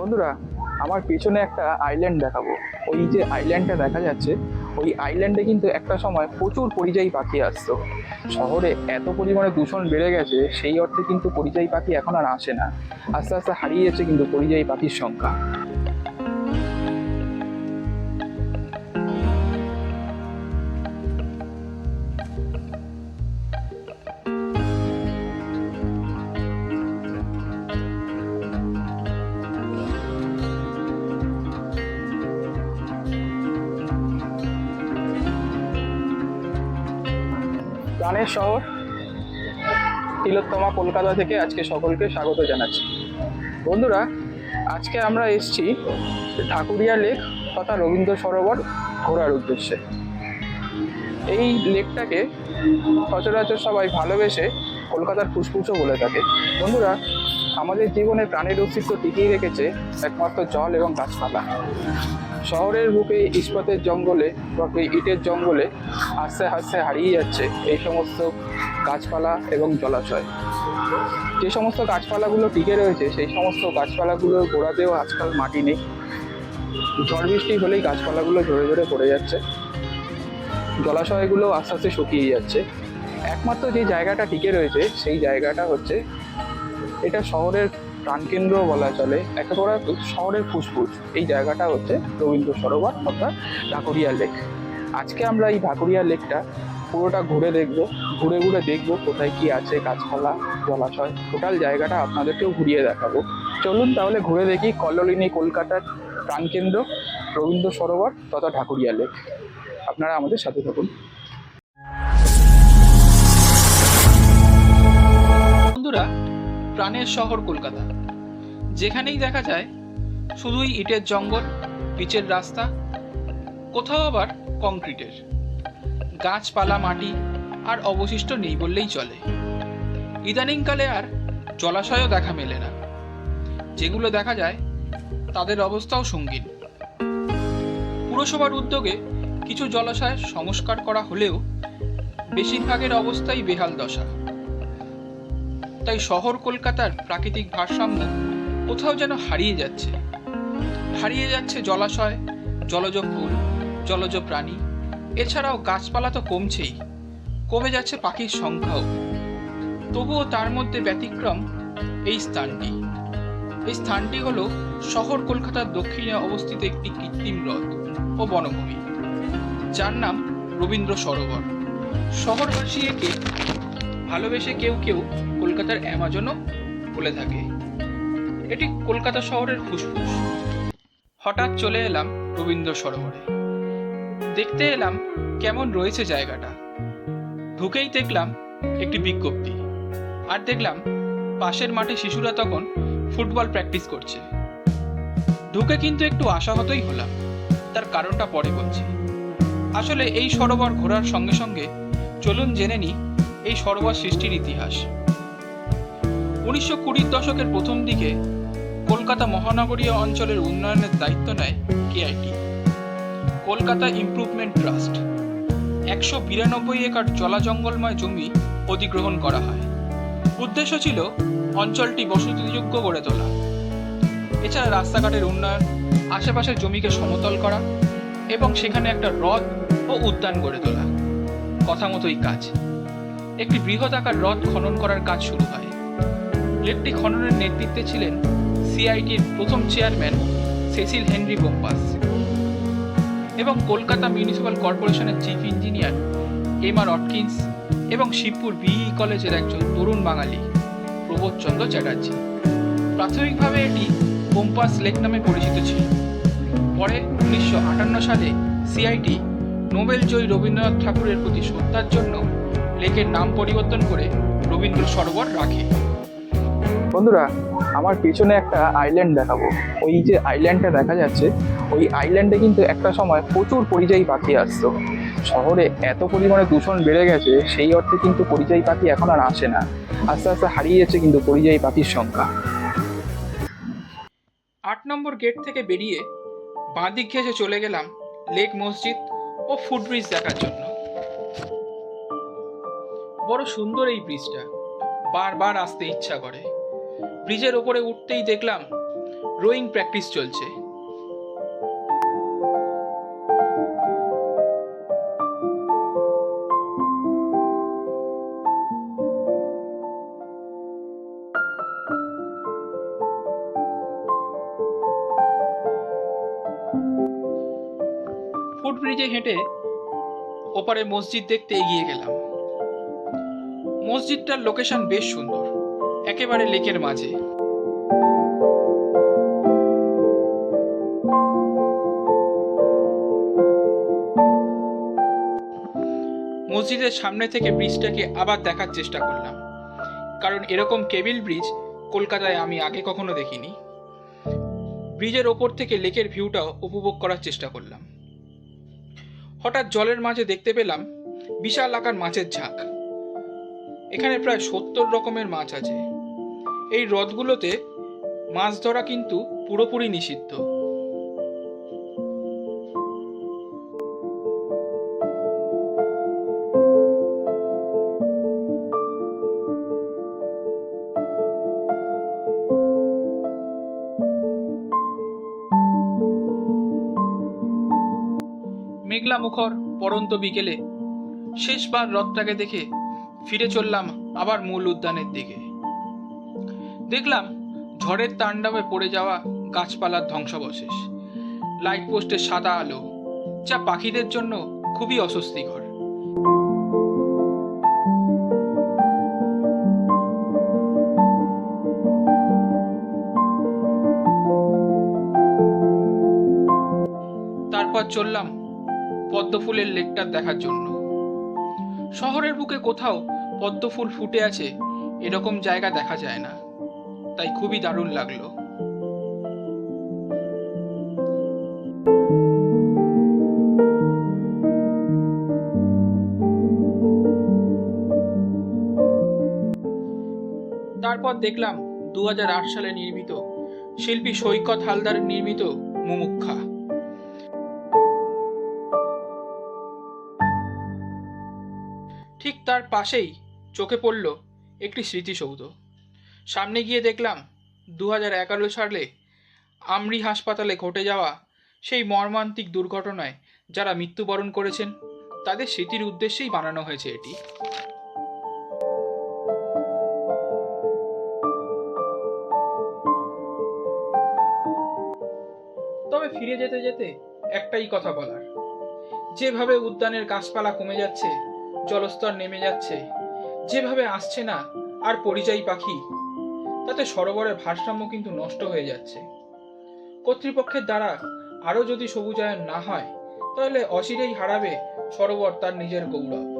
বন্ধুরা, আমার পেছনে একটা আইল্যান্ড দেখাবো। ওই যে আইল্যান্ডটা দেখা যাচ্ছে, ওই আইল্যান্ডে কিন্তু একটা সময় প্রচুর পরিযায়ী পাখি আসতো। শহরে এত পরিমাণে দূষণ বেড়ে গেছে, সেই অর্থে কিন্তু পরিযায়ী পাখি এখন আর আসে না। আস্তে আস্তে হারিয়ে যাচ্ছে কিন্তু পরিযায়ী পাখির সংখ্যা। প্রাণের শহর। তিলোত্তমা কলকাতা থেকে আজকে সকলকে স্বাগত জানাচ্ছি। বন্ধুরা, আজকে আমরা এসছি ঠাকুরিয়া লেক তথা রবীন্দ্র সরোবর ঘোরার উদ্দেশ্যে। এই লেকটাকে সচরাচর সবাই ভালোবেসে কলকাতার ফুসফুসও বলে থাকে। বন্ধুরা আমাদের জীবনে প্রাণের অস্তিত্ব টিকিয়ে রেখেছে একমাত্র জল এবং গাছপালা। শহরের বুকে ইস্পাতের জঙ্গলে বা ইটের জঙ্গলে আস্তে আস্তে হারিয়ে যাচ্ছে এই সমস্ত গাছপালা এবং জলাশয়। যে সমস্ত গাছপালাগুলো টিকে রয়েছে, সেই সমস্ত গাছপালাগুলোর গোড়াতেও আজকাল মাটি নেই। ঝড় বৃষ্টি হলেই গাছপালাগুলো ঝরে ঝরে পড়ে যাচ্ছে। জলাশয়গুলো আস্তে আস্তে শুকিয়ে যাচ্ছে। একমাত্র যে জায়গাটা টিকে রয়েছে, সেই জায়গাটা হচ্ছে এটা শহরের প্রাণকেন্দ্র বলা চলে একেবারে শহরের ফুসফুস। এই জায়গাটা হচ্ছে রবীন্দ্র সরোবর অর্থাৎ ঢাকুরিয়া লেক। আজকে আমরা এই ঢাকুরিয়া লেকটা পুরোটা ঘুরে দেখব, ঘুরে ঘুরে দেখব কোথায় কি আছে, গাছপালা, জলাশয় টোটাল জায়গাটা আপনাদেরকেও ঘুরিয়ে দেখাবো। চলুন তাহলে ঘুরে দেখি কল্লোলিনী কলকাতার প্রাণকেন্দ্র, রবীন্দ্র সরোবর তথা ঢাকুরিয়া লেক। আপনারা আমাদের সাথে থাকুন। বন্ধুরা প্রাণের শহর কলকাতা। যেখানেই দেখা যায়, শুধুই ইটের জঙ্গল, পিচের রাস্তা, কোথাও আবার কংক্রিটের। গাছপালা, মাটি আর অবশিষ্ট নেই বললেই চলে। ইদানিংকালে আর জলাশয়ও দেখা মেলে না। যেগুলো দেখা যায়, তাদের অবস্থাও সঙ্গীন। পুরসভার উদ্যোগে কিছু জলাশয়ের সংস্কার করা হলেও, বেশিরভাগের অবস্থাই বেহাল দশা। তাই শহর কলকাতার প্রাকৃতিক ভারসাম্য কোথাও যেন হারিয়ে যাচ্ছে। হারিয়ে যাচ্ছে জলাশয়, জলজ ফুল, জলজ প্রাণী। এছাড়াও গাছপালা তো কমছেই। কমে যাচ্ছে পাখির সংখ্যাও। তবুও তার মধ্যে ব্যতিক্রম এই স্থানটি। এই স্থানটি হলো শহর কলকাতার দক্ষিণে অবস্থিত একটি কৃত্রিম হ্রদ ও বনভূমি। যার নাম রবীন্দ্র সরোবর। শহরবাসী একে ভালোবেসে কেউ কেউ কলকাতার অ্যামাজনও বলে থাকে। এটি কলকাতা শহরের ফুসফুস। হঠাৎ চলে এলাম রবীন্দ্র সরোবরে। দেখতে এলাম কেমন রয়েছে জায়গাটা। ঢুকেই দেখলাম একটি বিজ্ঞপ্তি। আর দেখলাম পাশের মাঠে শিশুরা তখন ফুটবল প্র্যাকটিস করছে। ঢুকে কিন্তু একটু আশাহতই হলাম। তার কারণটা পরে বলছি। আসলে এই সরোবর ঘোরার সঙ্গে সঙ্গে চলুন জেনে নিই এই সরোবর সৃষ্টির ইতিহাস। উনিশশো কুড়ির দশকের প্রথম দিকে কলকাতা মহানগরীয় অঞ্চলের উন্নয়নের দায়িত্ব নেয় কেআইটি। Kolkata improvement trust. একশো বিরানব্বই একর জলা জঙ্গলময় জমি অধিগ্রহণ করা হয়। উদ্দেশ্য ছিল অঞ্চলটি বসতিযোগ্য গড়ে তোলা। এছাড়া রাস্তাঘাটের উন্নয়ন, আশেপাশের জমিকে সমতল করা এবং সেখানে একটা হ্রদ ও উদ্যান গড়ে তোলা। কথা মতোই কাজ। একটি বৃহৎ আকার হ্রদ খনন করার কাজ শুরু হয়। লেকটি খননের নেতৃত্বে ছিলেন সিআইটির প্রথম চেয়ারম্যান সেসিল হেনরি বোম্পাস এবং কলকাতা মিউনিসিপ্যাল কর্পোরেশনের chief engineer M R Atkins এবং শিবপুর বিই কলেজের একজন তরুণ বাঙালি প্রবোধচন্দ্র চ্যাটার্জি। প্রাথমিকভাবে এটি বোম্পাস লেক নামে পরিচিত ছিল। পরে উনিশশো আটান্ন সালে সিআইটি নোবেল জয়ী রবীন্দ্রনাথ ঠাকুরের প্রতি শ্রদ্ধার জন্য লেকের নাম পরিবর্তন করে রবীন্দ্র সরোবর রাখে। বন্ধুরা, আমার পেছনে একটা আইল্যান্ড দেখাবো। ওই যে আইল্যান্ডটা দেখা যাচ্ছে, ওই আইল্যান্ডে কিন্তু একটা সময় প্রচুর পরিযায়ী পাখি আসতো। শহরে এত পরিমাণে দূষণ বেড়ে গেছে, সেই অর্থে কিন্তু পরিযায়ী পাখি এখন আর আসে না। আস্তে আস্তে হারিয়ে যাচ্ছে কিন্তু পরিযায়ী পাখির সংখ্যা। আট নম্বর গেট থেকে বেরিয়ে বাঁদিক ঘেঁষে চলে গেলাম লেক মসজিদ ও ফুটব্রিজ দেখার জন্য। বড় সুন্দর এই ব্রিজটা বারবার আসতে ইচ্ছা করে। ব্রিজের ওপরে উঠতেই দেখলাম রোয়িং প্র্যাকটিস চলছে। ফুটব্রিজে হেঁটে ওপারে মসজিদ দেখতে এগিয়ে গেলাম। মসজিদটার লোকেশন বেশ সুন্দর। একেবারে লেকের মাঝে। মসজিদের সামনে থেকে ব্রিজটাকে আবার দেখার চেষ্টা করলাম। কারণ এরকম কেবিল ব্রিজ কলকাতায় আমি আগে কখনো দেখিনি। ব্রিজের ওপর থেকে লেকের ভিউটাও উপভোগ করার চেষ্টা করলাম। হঠাৎ জলের মাঝে দেখতে পেলাম বিশাল আকার মাছের ঝাঁক। এখানে প্রায় সত্তর রকমের মাছ আছে। এই হ্রদগুলোতে মাছ ধরা কিন্তু পুরোপুরি নিষিদ্ধ। মেঘলা মুখর পরন্ত বিকেলে শেষবার হ্রদটাকে দেখে ফিরে চললাম আবার মূল উদ্যানের দিকে। দেখলাম ঝড়ের তাণ্ডবে পড়ে যাওয়া গাছপালার ধ্বংসাবশেষ। লাইট পোস্টের সাদা আলো, যা পাখিদের জন্য খুবই অস্বস্তিকর। তারপর চললাম পদ্মফুলের লেকটা দেখার জন্য। শহরের বুকে কোথাও পদ্মফুল ফুটে আছে, এরকম জায়গা দেখা যায় না। তাই খুবই দারুণ লাগল। তারপর দেখলাম দু হাজার আট সালে নির্মিত শিল্পী সৈকত হালদারের নির্মিত মুমুক্ষা। তার পাশেই চোখে পড়ল একটি স্মৃতিসৌধ। সামনে গিয়ে দেখলাম দু এগারো সালে আমরি হাসপাতালে ঘটে যাওয়া সেই মর্মান্তিক দুর্ঘটনায় যারা মৃত্যুবরণ করেছেন, তাদের স্মৃতির উদ্দেশ্যেই বানানো হয়েছে এটি। তবে ফিরে যেতে যেতে একটাই কথা বলার, যেভাবে উদ্যানের গাছপালা কমে যাচ্ছে জলস্তর নেমে যাচ্ছে। যেভাবে আসছে না, আর পরিযায়ী পাখি, তাতে সরোবরের ভারসাম্য কিন্তু নষ্ট হয়ে যাচ্ছে। কর্তৃপক্ষের দ্বারা আরও যদি সবুজায়ন না হয়, তাহলে অচিরেই হারাবে সরোবর তার নিজের গৌরব।